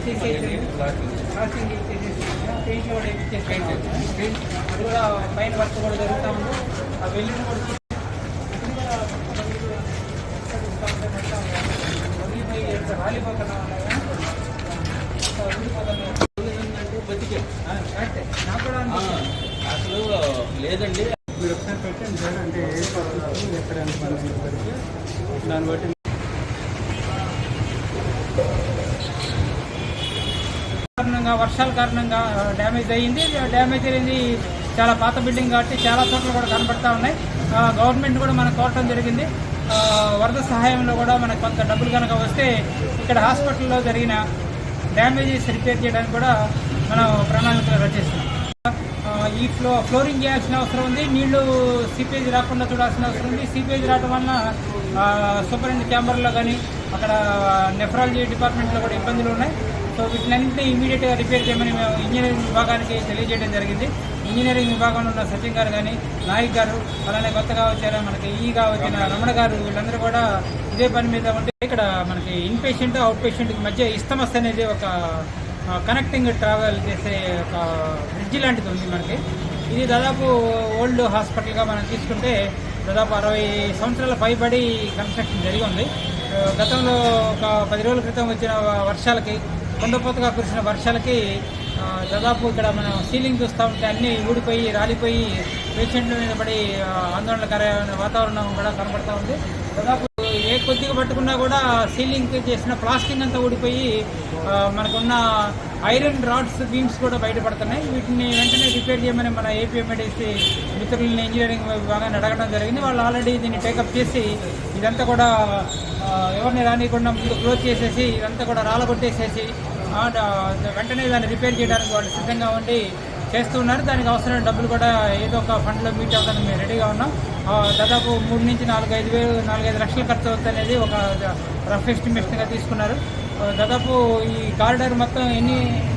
Crossing paint కూడా వేయించేసి అది కూడా పైన వర్క్ కూడా జరుగుతూ ఉంది ఆ వెల్లుని కూడా రాలిపోతున్నా బతికే. నాకు అసలు లేదండి మీరు ఒకసారి పెట్టండి సార్ అంటే ఏ పర్వాలేదు ఎక్కడ ఎంత మంది దాన్ని బట్టి కారణంగా వర్షాల కారణంగా డ్యామేజ్ అయ్యింది. డ్యామేజ్ అయింది చాలా పాత బిల్డింగ్ కాబట్టి చాలా చోట్ల కూడా కనబడతా ఉన్నాయి. గవర్నమెంట్ కూడా మనకు కోరటం జరిగింది. వరద సహాయంలో కూడా మనకు కొంత డబ్బులు కనుక వస్తే ఇక్కడ హాస్పిటల్లో జరిగిన డ్యామేజెస్ రిపేర్ చేయడానికి కూడా మనం ప్రణాళికలు రచిస్తున్నాం ఈ ఫ్లో ఫ్లోరింగ్ చేయాల్సిన అవసరం ఉంది. నీళ్ళు సీపేజ్ రాకుండా చూడాల్సిన అవసరం ఉంది. సీపేజ్ రావడం వలన సూపరింట్ ఛాంబర్లో కానీ అక్కడ నెఫ్రాలజీ డిపార్ట్మెంట్లో కూడా ఇబ్బందులు ఉన్నాయి. సో వీటినన్నింటినీ ఇమీడియట్గా రిపేర్ చేయమని మేము ఇంజనీరింగ్ విభాగానికి తెలియజేయడం జరిగింది. ఇంజనీరింగ్ విభాగంలో ఉన్న సచిన్ గారు కానీ నాయక్ గారు అలానే కొత్తగా వచ్చారు మనకి ఈగా వచ్చిన రమణ గారు వీళ్ళందరూ కూడా ఇదే పని మీద ఉంటే ఇక్కడ మనకి ఇన్ పేషెంట్ అవుట్ పేషెంట్కి మధ్య ఇస్తమస్ అనేది ఒక కనెక్టింగ్ ట్రావెల్ చేసే ఒక బ్రిడ్జ్ లాంటిది ఉంది మనకి. ఇది దాదాపు ఓల్డ్ హాస్పిటల్గా మనం తీసుకుంటే దాదాపు అరవై సంవత్సరాల పైబడి కన్స్ట్రక్షన్ జరిగి ఉంది. గతంలో ఒక పది రోజుల క్రితం వచ్చిన వర్షాలకి కొండపోతగా కురిసిన వర్షాలకి దాదాపు ఇక్కడ మనం సీలింగ్ చూస్తూ ఉంటే అన్నీ ఊడిపోయి రాలిపోయి పేషెంట్ల మీద పడి ఆందోళనకరమైన వాతావరణం కూడా కనబడతా ఉంది. దాదాపు ఏ కొద్దిగా పట్టుకున్నా కూడా సీలింగ్ చేసిన ప్లాస్టింగ్ అంతా ఊడిపోయి మనకున్న ఐరన్ రాడ్స్ బీమ్స్ కూడా బయటపడుతున్నాయి. వీటిని వెంటనే రిపేర్ చేయమని మన ఏపీఎంఎడిసి మిత్రులని ఇంజనీరింగ్ విభాగాన్ని అడగడం జరిగింది. వాళ్ళు ఆల్రెడీ దీన్ని టేకప్ చేసి ఇదంతా కూడా ఎవరిని రానికుండా ముందు క్లోజ్ చేసేసి ఇదంతా కూడా రాలగొట్టేసేసి వెంటనే దాన్ని రిపేర్ చేయడానికి వాళ్ళు సిద్ధంగా ఉండి చేస్తున్నారు. దానికి అవసరమైన డబ్బులు కూడా ఏదో ఒక ఫండ్లో మీట్ అవ్వడానికి మేము రెడీగా ఉన్నాం. ఆ, దాదాపు మూడు నుంచి నాలుగు ఐదు వేలు నాలుగైదు లక్షలు ఖర్చు అవుతుంది అనేది ఒక రఫ్ ఎస్టిమేషన్గా తీసుకున్నారు. దాదాపు ఈ కారిడార్ మొత్తం ఎన్ని